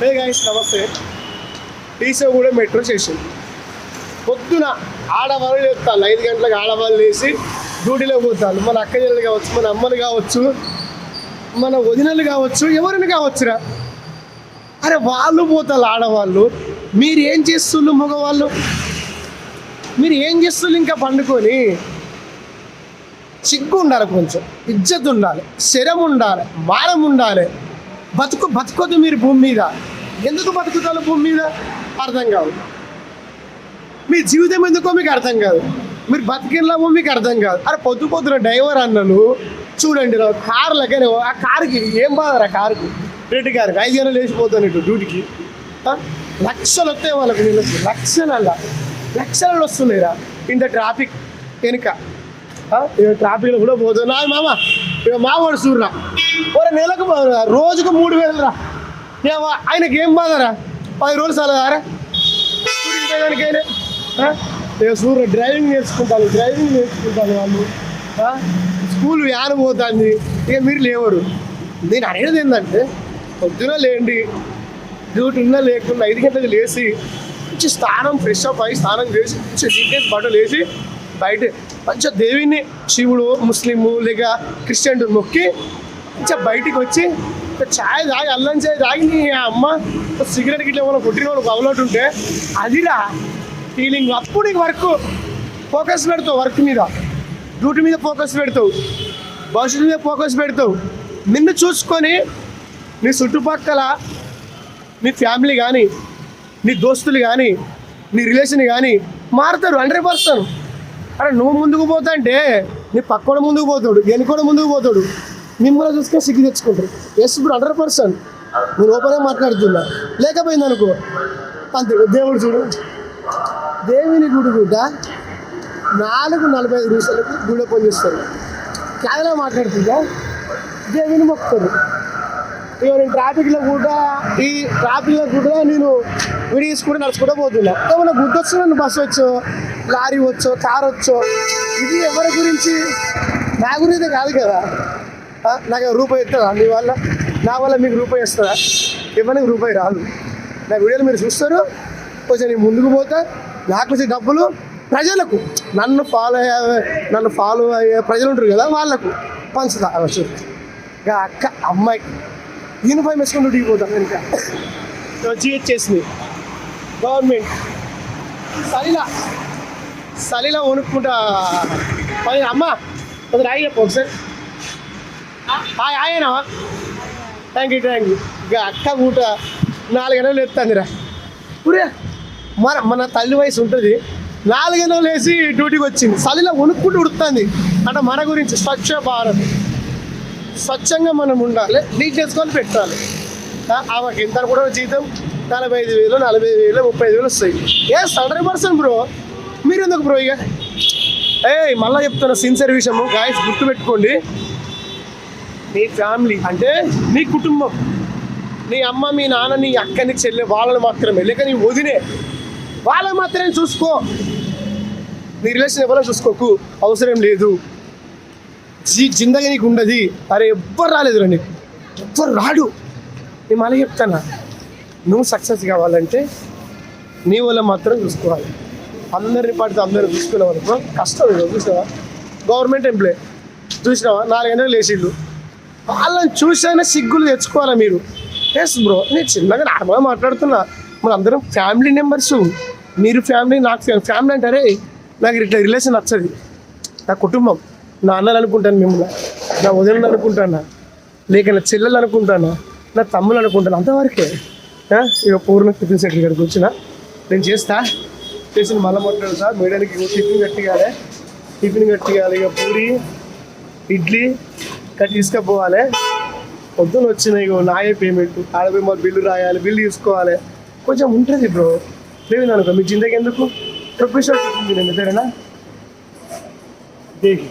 హే guys నమస్తే. TC కూడా metro station పొద్దున ఆడవాళ్ళు చెప్తాను ఐదు గంటలకు ఆడవాళ్ళు వేసి డ్యూటీలో పోతాను మన అక్క చెల్లెలు కావచ్చు మన అమ్మలు కావచ్చు మన వదినలు కావచ్చు ఎవరిని కావచ్చురా? అరే వాళ్ళు పోతారు ఆడవాళ్ళు. మీరు ఏం చేస్తుళ్ళు మగవాళ్ళు? మీరు ఏం చేస్తుళ్ళు ఇంకా పండుకొని? సిగ్గు ఉండాలి కొంచెం. ఇజ్జత్ ఉండాలి శరం ఉండాలి మారం ఉండాలి బతుకు బతుకొద్దు మీరు భూమి మీద. ఎందుకు బతుకుతారు భూమి మీద? అర్థం కాదు. మీ జీవితం ఎందుకో మీకు అర్థం కాదు. మీరు బతికినలామో మీకు అర్థం కాదు. అరే పొద్దు పొద్దున డ్రైవర్ అన్నను. చూడండి రా లెక్కనే ఆ కారుకి ఏం బాధరా కారుకి? రెడ్డి కారుకి ఐదు గంటలు లేచిపోతాను ఇటు డ్యూటీకి. లక్షలు వస్తాయి వాళ్ళకి వీళ్ళకి. లక్షల లక్షలు వస్తున్నాయిరా ఇంత ట్రాఫిక్ వెనుక. ఆ? ట్రాఫిక్లో కూడా పోతున్నా మామ. ఇక మావాడు చూడరా ఒక నెలకు రోజుకు మూడు వేలు రా. ఏమో ఆయనకి ఏం బాధరా పది రోజులు చాలదారా స్కూటీకి సూర్య డ్రైవింగ్ నేర్చుకుంటాను డ్రైవింగ్ నేర్చుకుంటాను వాళ్ళు. స్కూల్ వ్యాన్ పోతుంది. ఇక మీరు లేవరు. నేను అనేది ఏంటంటే పొద్దున లేండి డ్యూటీ ఉన్నా లేకుండా ఐదు గంటలకు లేచి మంచి స్నానం ఫ్రెష్ అప్ అయ్యి స్నానం చేసి మంచి డీటెయిల్స్ బట్టలు వేసి బయట మంచిగా దేవిని శివుడు ముస్లిము లేక క్రిస్టియన్ మొక్కి మంచిగా బయటికి వచ్చి చాయ్ తాగి అల్లం చాయ్ తాగి నీ అమ్మ సిగరెట్ గిట్ల ఏమైనా కొట్టిన వాళ్ళకి అలవాటు ఉంటే అదిరా ఫీలింగ్ అప్పుడు నీకు వర్క్ ఫోకస్ పెడతావు వర్క్ మీద. డ్యూటీ మీద ఫోకస్ పెడతావు. భవిష్యత్తు మీద ఫోకస్ పెడతావు. నిన్ను చూసుకొని నీ చుట్టుపక్కల నీ ఫ్యామిలీ కానీ నీ దోస్తులు కానీ నీ రిలేషన్ కానీ మారుతారు హండ్రెడ్ పర్సెంట్ అరే నువ్వు ముందుకు పోతా అంటే నీ పక్కన ముందుకు పోతాడు వెనుకోడు ముందుకు పోతాడు. మిమ్మల్ని చూసుకొని సిగ్గు తెచ్చుకుంటారు. ఎస్ ఇప్పుడు హండ్రెడ్ పర్సెంట్ నేను ఓపెన్గా మాట్లాడుతున్నా లేకపోయింది అనుకో అంతే. దేవుడు చూడు. దేవుని గుడి గుడ్డ నాలుగు నలభై ఐదు నిమిషాలకు గుడి ఓపెన్ చేస్తారు. కేవలం మాట్లాడుతుందా? దేవుని మొక్కుతారు. ఇక నేను ట్రాఫిక్లో కూడా ఈ ట్రాఫిక్లో కూడా నేను విడి తీసుకుంటే నడుచుకుంటూ పోతున్నా. ఏమన్నా గుడ్డు వచ్చో నన్ను బస్సు వచ్చో లారీ వచ్చో కార్ వచ్చో? ఇది ఎవరి గురించి? నా గురించి కాదు కదా. నాకు రూపాయి ఇస్తుందా మీ వల్ల నా వల్ల మీకు రూపాయి ఇస్తుందా ఇవ్వడానికి రూపాయి రాదు. నా వీడియోలు మీరు చూస్తారు కొంచెం నేను ముందుకు పోతా నాకు వచ్చే డబ్బులు ప్రజలకు. నన్ను ఫాలో అయ్యే నన్ను ఫాలో అయ్యే ప్రజలు ఉంటారు కదా వాళ్ళకు. పంచుతా ఇక అక్క అమ్మాయి. యూనిఫామ్ వేసుకుంటూ దిగిపోతాం ఇంకా జీహెచ్ చేసింది గవర్నమెంట్ సలీలా. సలీలా వణుక్కుంటా పది అమ్మ. కొంచెం రాయి చెప్పు ఒకసారి ఆయనవా? థ్యాంక్ యూ థ్యాంక్ యూ ఇక అక్క కూట నాలుగైనా ఎత్తాందిరా పురే మన మన తల్లి వయసు ఉంటుంది. నాలుగైనా లేచి డ్యూటీకి వచ్చింది. చలిలో వణుక్కుంటూ ఉడుతుంది అంటే మన గురించి స్వచ్ఛ భారత్. స్వచ్ఛంగా మనం ఉండాలి. నీట్ చేసుకొని పెట్టాలి. ఆమెకి ఇంత కూడా జీతం నలభై ఐదు వేలు నలభై ఐదు వేలు ముప్పై ఐదు వేలు వస్తాయి. A hundred percent bro? మీరు ఎందుకు బ్రో ఇక? ఏ మళ్ళీ చెప్తున్నా సిన్సియర్ విషయము. గాయస్ గుర్తుపెట్టుకోండి. నీ ఫ్యామిలీ అంటే నీ కుటుంబం. నీ అమ్మ మీ నాన్న నీ అక్కని చెల్లె వాళ్ళని మాత్రమే. లేక నీ వదినే. వాళ్ళని మాత్రమే చూసుకో. నీ రిలేషన్ ఎవరో చూసుకోకు. అవసరం లేదు. జీ జిందగీ నీకు ఉండదు. అరే ఎవ్వరు రాలేదు రండి ఎవ్వరు రాడు. నేను మళ్ళీ చెప్తానా? నువ్వు సక్సెస్ కావాలంటే నీ వల్ల మాత్రం చూసుకోవాలి. అందరిని పడితే అందరూ చూసుకునే వరకు కష్టం లేదు చూసినావా గవర్నమెంట్ ఎంప్లాయ్ చూసినావా? నాలుగు గంటలు లేచిళ్ళు. వాళ్ళని చూసైనా సిగ్గులు తెచ్చుకోవాలా మీరు? ఎస్ బ్రో నేను చిన్నగా నార్మల్గా మాట్లాడుతున్నా. మన అందరం ఫ్యామిలీ మెంబర్స్ మీరు ఫ్యామిలీ నాకు ఫ్యామిలీ అంటారే నాకు ఇట్లా రిలేషన్ నచ్చదు. నా కుటుంబం నా అన్నలు అనుకుంటాను మిమ్మల్ని. నా వదినలు అనుకుంటానా? లేక నా చెల్లెలు అనుకుంటానా? నా తమ్ముళ్ళు అనుకుంటాను? అంతవరకే. ఇక పూర్ణ టిఫిన్ సెంటర్ గారికి వచ్చిన. నేను చేస్తా. చేసిన మళ్ళీ మాట్లాడుతా. మేడానికి టిఫిన్ కట్టియాలి. టిఫిన్ కట్టియాలి. ఇక పూరి ఇడ్లీ ఇక్కడ తీసుకుపోవాలి. పొద్దున వచ్చినాయి నాయే పేమెంట్ ఆడపోయి మరి బిల్లు రాయాలి బిల్లు తీసుకోవాలి. కొంచెం ఉంటుంది బ్రో లేదు అనుకో మీ జిందకి ఎందుకు? ప్రొఫెషనల్ నేను ఇద్దరేనా దేహి.